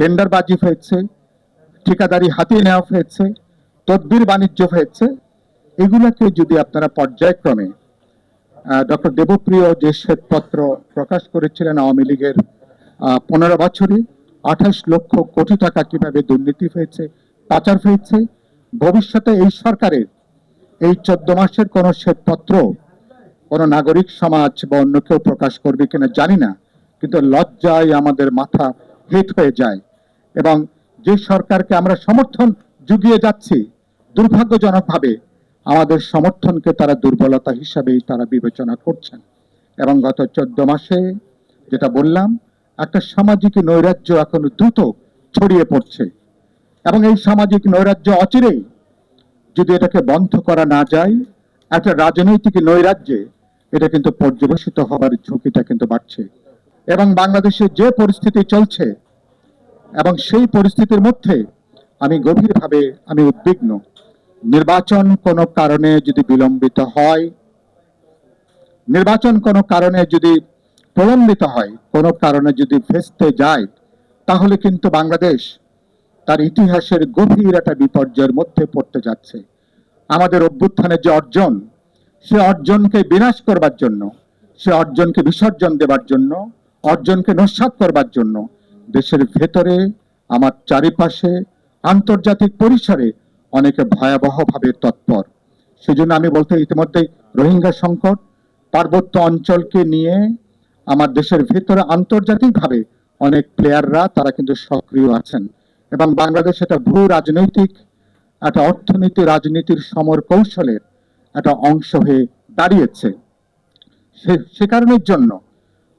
টেন্ডারবাজি হয়েছে, ঠিকাদারি হাতিয়ে নেওয়া হয়েছে, তদবির বাণিজ্য হয়েছে, এগুলোকে যদি আপনারা পর্যায়ক্রমে ডক্টর দেবপ্রিয় যে শ্বেতপত্র প্রকাশ করেছিলেন আওয়ামী লীগের পনেরো বছরে আঠাশ লক্ষ কোটি টাকা কীভাবে দুর্নীতি হয়েছে, পাচার হয়েছে, ভবিষ্যতে এই সরকারের এই চোদ্দ মাসের কোন শ্বেতপত্র কোন নাগরিক সমাজ বা অন্য কেউ প্রকাশ করবে কিনা জানি না, কিন্তু লজ্জায় আমাদের মাথা হেট হয়ে যায়। এবং যে সরকারকে আমরা সমর্থন জুগিয়ে যাচ্ছি, দুর্ভাগ্যজনকভাবে আমাদের সমর্থনকে তারা দুর্বলতা হিসাবেই তারা বিবেচনা করছেন। এবং গত চোদ্দ মাসে যেটা বললাম, একটা সামাজিক নৈরাজ্য এখন দ্রুত ছড়িয়ে পড়ছে। এবং এই সামাজিক নৈরাজ্য অচিরেই যদি এটাকে বন্ধ করা না যায়, একটা রাজনৈতিক নৈরাজ্যে এটা কিন্তু পর্যবেসিত হবার ঝুঁকিটা কিন্তু বাড়ছে। এবং বাংলাদেশে যে পরিস্থিতি চলছে এবং সেই পরিস্থিতির মধ্যে আমি গভীরভাবে আমি উদ্বিগ্ন। নির্বাচন কোনো কারণে যদি বিলম্বিত হয়, নির্বাচন কোনো কারণে যদি প্রলম্বিত হয়, কোনো কারণে যদি ভেস্তে যায়, তাহলে কিন্তু বাংলাদেশ তার ইতিহাসের গভীর একটা বিপর্যয়ের মধ্যে পড়তে যাচ্ছে। আমাদের অভ্যুত্থানের যে অর্জন, সে অর্জনকে বিনাশ করবার জন্য, সে অর্জনকে বিসর্জন দেবার জন্য, অর্জনকে নস্বাত করবার জন্য দেশের ভেতরে, আমার চারিপাশে, আন্তর্জাতিক পরিসরে অনেকে ভয়াবহভাবে তৎপর। সেজন্য আমি বলতে ইতিমধ্যেই রোহিঙ্গা সংকট, পার্বত্য অঞ্চলকে নিয়ে আমার দেশের ভেতরে আন্তর্জাতিকভাবে অনেক প্লেয়াররা, তারা কিন্তু সক্রিয় আছেন। এবং বাংলাদেশ একটা ভূ রাজনৈতিক, একটা অর্থনীতি রাজনীতির সমর কৌশলের একটা অংশ হয়ে দাঁড়িয়েছে। সে- সে কারণের জন্য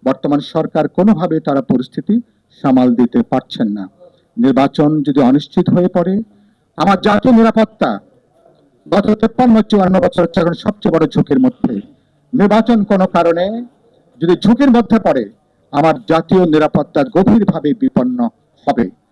বর্তমান সরকার কোনোভাবে তারা পরিস্থিতি সামাল দিতে পারছেন না। নির্বাচন যদি অনিশ্চিত হয়ে পড়ে, আমার জাতীয় নিরাপত্তা গত তেপ্পান্ন, চুয়ান্ন বছর হচ্ছে সবচেয়ে বড় ঝুঁকির মধ্যে। নির্বাচন কোনো কারণে যদি ঝুঁকির মধ্যে পড়ে, আমার জাতীয় নিরাপত্তা গভীরভাবে বিপন্ন হবে।